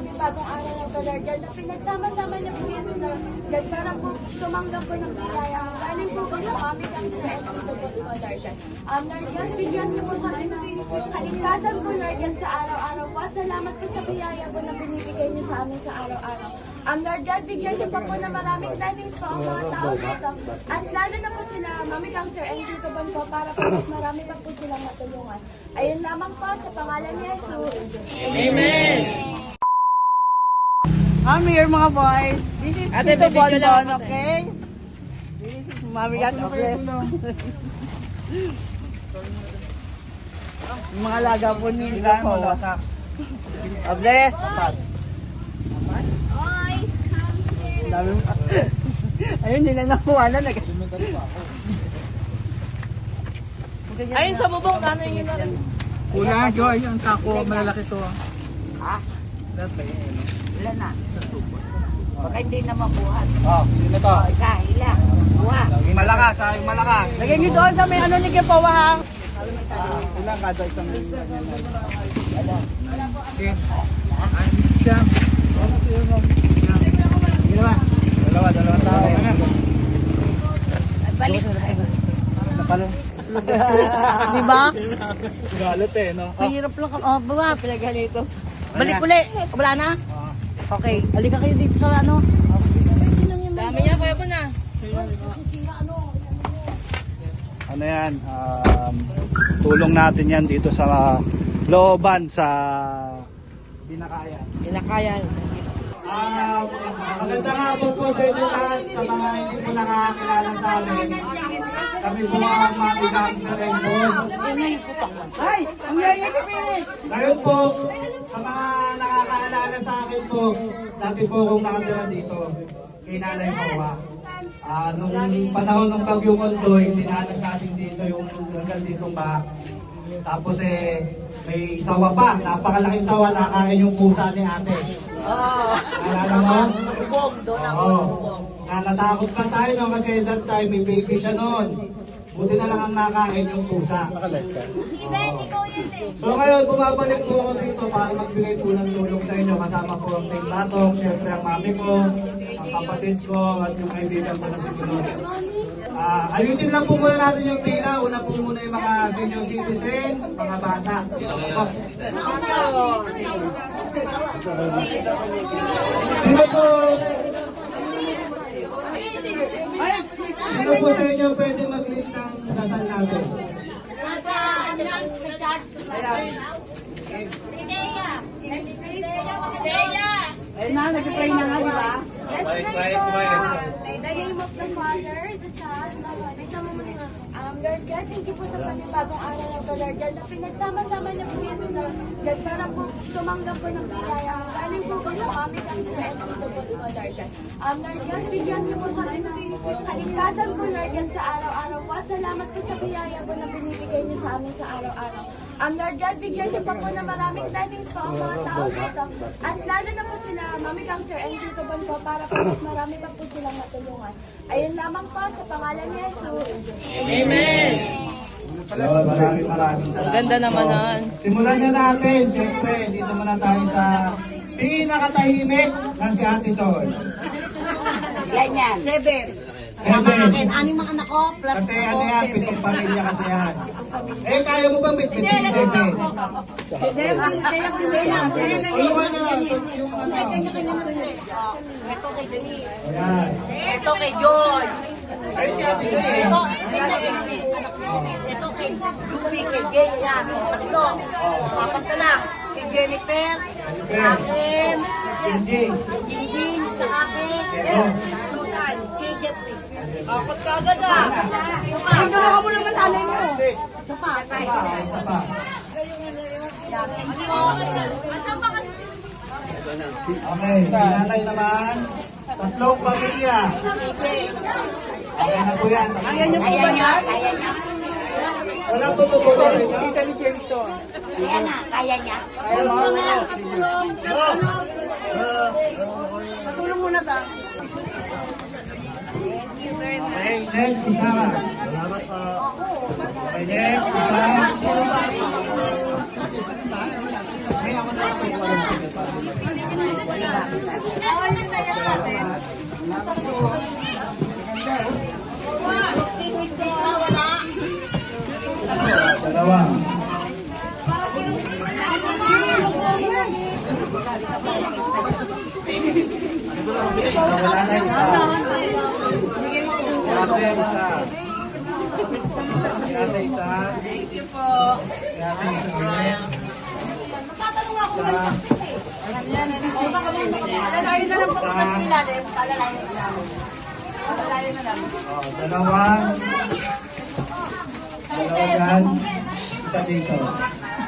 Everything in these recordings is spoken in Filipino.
panibagong araw na Lord God, na pinagsama-sama niyo po ito, Lord God, para po tumanggap po ng biyaya. Galing po ba ng aming ang Sir and ito po, po, God. Um, Lord God, bigyan niyo po kami ng kaligtasan po, Lord God, sa araw-araw po. At salamat po sa biyaya po na binibigay niyo sa amin sa araw-araw. Um, Lord God, bigyan niyo pa po na maraming blessings po ang mga tao dito. At lalo na po sila, Mami Sir and Tito Bon po, para po mas marami pa po silang matulungan. Ayun lamang po sa pangalan ni Jesus. I'm here mga boys. This is Ate, Tito ako, ate. okay? This is Mami Gat Yung mga laga po ni Lamo. Ables. Dami mo. Ayun, hindi na nakuha na. Nag- Ayun sa bubong, kano yung na rin. Kulang, Joy. Ang tako, malalaki to. Ha? Lahat ba yun? Wala na. Baka hindi na mabuhat. Oh, sino to? Isa, hila. Buha. Malakas, ha? Yung malakas. Lagyan niyo doon sa may ano ni Kipawahang. Kulang kada isang Okay. Ah, siya. Dalawa. Dalawa, dalawa tao. Balik. Napalo. Di ba? Galit eh, no? Oh, Mahirap lang. Oh, buha. Pinagalito. Balik uli. Wala na? Okay. Halika kayo dito sa ano. Dami niya, kuya po na. ano yan? Um, tulong natin yan dito sa looban sa Binakayan. Pinakayan. Ah, magandang hapon po sa inyo lahat sa mga hindi po nakakakilala sa amin. Kami po ang mga ibang sa Rainbow. Ay! Ang yaya ka, Pilit! Ngayon po, sa mga nakakaalala sa akin po, dati po akong nakatira dito, kay Nanay Mawa. Ah, nung panahon ng Bagyong Ondoy, dinanas natin dito yung hanggang ditong ba. Tapos eh, may sawa pa, napakalaking sawa, nakain yung pusa ni ate. Oo. Alala mo? Bubong. Doon ako. Oo. Nga natakot pa tayo no, kasi that time may baby siya noon. Buti na lang ang nakain yung pusa. So ngayon, bumabalik po ako dito para magbigay po ng tulong sa inyo. Kasama po ang Ting Batong, syempre ang mami ko, ang kapatid ko, at yung kaibigan ko na si Kulot. Ah, ayusin lang po muna natin yung pila. Una po muna yung mga senior citizen, mga bata. Sino po? Sino po sa inyo pwede mag-lead ng dasal natin? Nasa ano lang, sa church. Ayun na, nag-pray na nga, di ba? Yes, pray po. In the name of the Father, the Son, the Holy Spirit. Lord God, thank you po sa panibagong araw na ito, Lord God, na pinagsama-sama niyo po ito, Lord God, para po tumanggap po ng biyaya. Galing po ba ng aming ang Sir and ito po, po, Lord God. Um, Lord God, bigyan niyo po kami ng kaligtasan po, Lord God, sa araw-araw po. At salamat po sa biyaya po na binibigay niyo sa amin sa araw-araw. Um, Lord God, bigyan niyo pa po na maraming blessings po ang mga tao dito. At lalo na po sila, Mami Kang Sir and Tito Bon po, para po mas marami pa po silang matulungan. Ayun lamang po sa pangalan ni Jesus. Lord, maraming maraming salamat. Ganda naman po. nun. Simulan na natin. Siyempre, dito muna tayo sa pinakatahimik ng si Ate Sol. Yan yan. Seven. Sama akin, aning mga anak ko, plus Kasi ako, ano yan, pitong pamilya kasi yan. Eh, kaya mo bang bitbit yung seven? Seven, kaya ko hindi na. Kaya na Yung ano, yung ano. Kanya-kanya na sila. Oh, Ito kay Denise. Ito kay Joy. Ay, si Ate. Ito, ito kay Denise. Ko. Ito kay Lucy, kay Jay. Yan, tatlo. Tapos na lang. Kay Jennifer. Sa akin. Jinjing. Jingjing. Sa akin. Susan. Kay Jeffrey. Apat kagad ah. Ay, dalawa mo naman nanay mo. Isa pa. Isa pa, isa pa. Okay, si nanay naman. Tatlong pamilya. Okay na po yan. Kaya niyo po ba yan? Wala po ito po. Kita ni James to. Kaya na, kaya niya. Kaya mo. Patulong. Patulong muna ba? Okay, next, isa. Salamat po. Okay, next, isa. Okay, ako na. Dalawa. Wala na isa. Ate, isa. Ate, isa. Thank you po. Ate, isa ulit. Isa. Alalayan na lang po sa ilalim. Alalayan na lang. Alalayan na lang. Oh, dalawa. Dalawa yan. Isa dito.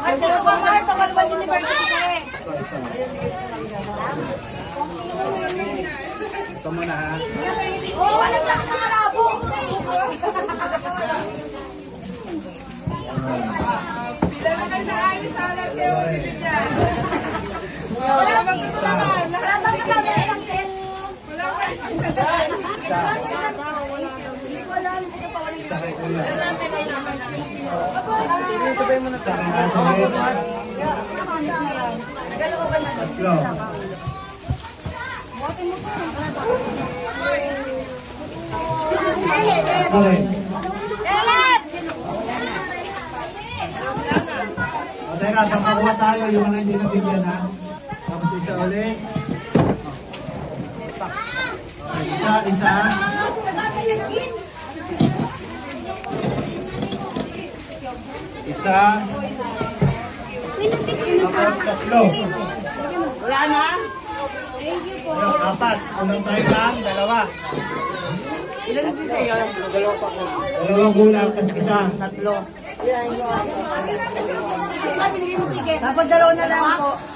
Ay, dalawa nga sa Balban University. Ito, isa. Ito muna ha. Ito naman? Isa. Isa kay Kuya. Isa kay Ate. Tatlo. Okay. O teka, papakuha tayo yung mga hindi nabigyan ha. Tapos isa ulit. Isa, isa. Isa. Tapos tatlo. Wala na? Ano, apat. Unang tayo lang, dalawa. Ilan din kayo? Dalawang gulang, tapos isa. Tatlo. Dapat dalawa na lang po.